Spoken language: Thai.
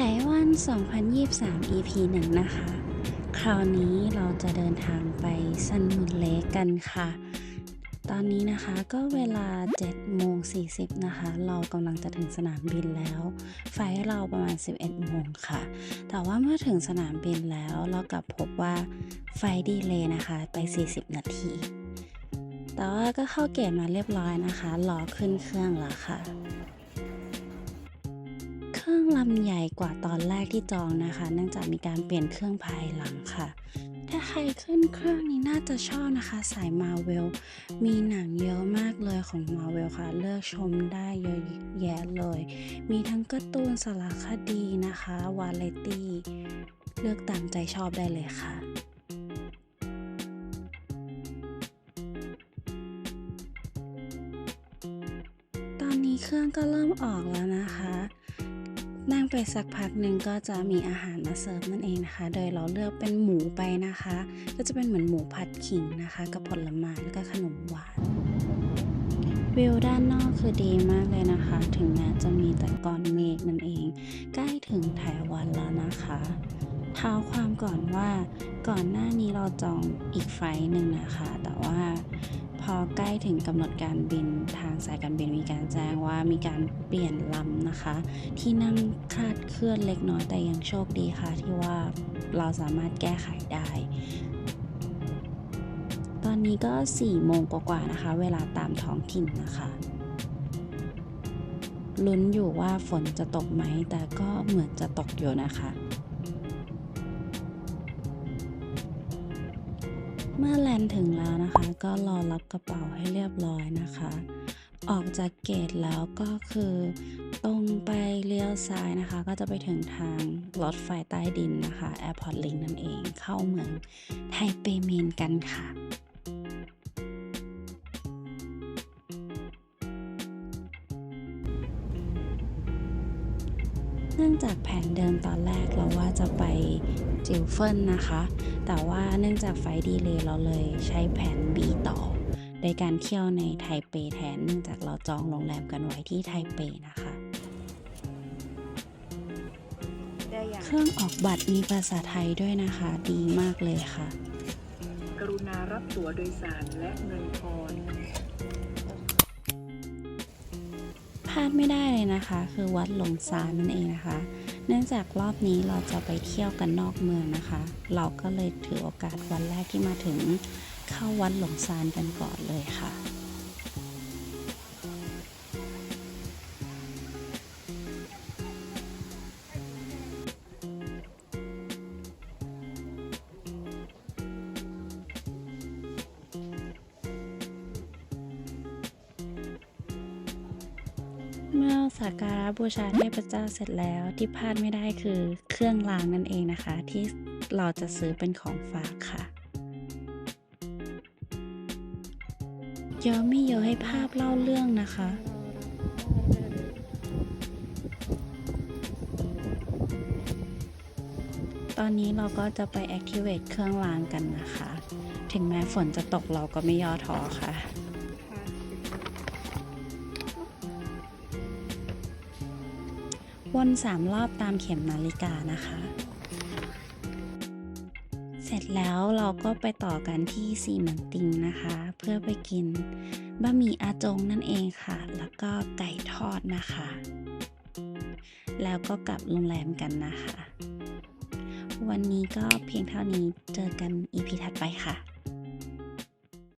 ไต้หวัน 2023 EP 1นะคะ คราวนี้เราจะเดินทางไปซันมุนเลกกันค่ะ ตอนนี้นะคะก็เวลา7โมง40 นะคะ เรากำลังจะถึงสนามบินแล้ว ไฟเราประมาณ 11โมงค่ะ แต่ว่าเมื่อถึงสนามบินแล้วเรากลับพบว่าไฟดีเลย์นะคะ ไป 40 นาที แต่ว่าก็เข้าเกณฑ์มาเรียบร้อยนะคะ รอขึ้นเครื่องแล้วค่ะ รื่องลำใหญ่กว่าตอนแรกที่จองนะคะ เนื่องจากมีการเปลี่ยนเครื่องภายหลังค่ะ ถ้าใครขึ้นเครื่องนี้น่าจะชอบนะคะ สายมาเวลมีหนังเยอะมากเลยของมาเวลค่ะ เลือกชมได้เยอะแยะเลย มีทั้งการ์ตูนสารคดีนะคะ วาไรตี้ เลือกตามใจชอบได้เลยค่ะตอนนี้เครื่องก็เริ่มออกแล้วนะคะ นั่งไปสักพักหนึ่งก็จะมีอาหารมาเสิร์ฟนั่นเองนะคะ โดยเราเลือกเป็นหมูไปนะคะ ก็จะเป็นเหมือนหมูผัดขิงนะคะ กับผลไม้แล้วก็ขนมหวาน วิวด้านนอกคือดีมากเลยนะคะ ถึงแม้จะมีแต่ก้อนเมฆนั่นเอง ใกล้ถึงไต้หวันแล้วนะคะเท้าความก่อนว่าก่อนหน้านี้เราจองอีกไฟล์หนึ่งนะคะ แต่ว่า อใกล้ถึงกำหนดการบินทางสายการบินมีการแจ้งว่ามีการเปลี่ยนลำนะคะ ที่นั่งคลาดเคลื่อนเล็กน้อยแต่ยังโชคดีค่ะ ที่ว่าเราสามารถแก้ไขได้ ตอนนี้ก็4โมงกว่าๆนะคะ เวลาตามท้องถิ่นนะคะลุ้นอยู่ว่าฝนจะตกไหม แต่ก็เหมือนจะตกอยู่นะคะ เมื่อแลนถึงแล้วนะคะ ก็รอรับกระเป๋าให้เรียบร้อยนะคะ ออกจากเกตแล้วก็คือตรงไปเลี้ยวซ้ายนะคะ ก็จะไปถึงทางรถไฟใต้ดินนะคะ Airport Link นั่นเองเข้าเมืองไทเปเมนกันค่ะเนื่องจากแผนเดิมตอนแรกเราว่าจะไป จิวเฟิลนะคะ แต่ว่าเนื่องจากไฟล์ดีเลย์เราเลยใช้แผน B ต่อ โดยการเที่ยวในไทเปแทน เนื่องจากเราจองโรงแรมกันไว้ที่ไทเปนะคะได้อย่างเครื่องออกบัตรมีภาษาไทยด้วยนะคะ ดีมากเลยค่ะ กรุณารับตั๋วโดยสารและเงินทอนพลาดไม่ได้เลยนะคะ คือวัดหลงซานนั่นเองนะคะ เนื่องจากรอบนี้เราจะไปเที่ยวกันนอกเมืองนะคะ เราก็เลยถือโอกาสวันแรกที่มาถึงเข้าวัดหลงซานกันก่อนเลยค่ะ เมื่อสักการะบูชาเทพเจ้าเสร็จแล้วที่พลาดไม่ได้คือเครื่องรางนั่นเองนะคะ ที่เราจะซื้อเป็นของฝากค่ะเยอะไม่เยอะให้ภาพเล่าเรื่องนะคะตอนนี้เราก็จะไป activate เครื่องรางกันนะคะ ถึงแม้ฝนจะตกเราก็ไม่ย่อท้อค่ะ วนสามรอบตามเข็มนาฬิกานะคะ เสร็จแล้วเราก็ไปต่อกันที่ซีเหมือนติงนะคะ เพื่อไปกินบะหมี่อาจงนั่นเองค่ะ แล้วก็ไก่ทอดนะคะ แล้วก็กลับโรงแรมกันนะคะ วันนี้ก็เพียงเท่านี้เจอกันอีพีถัดไปค่ะ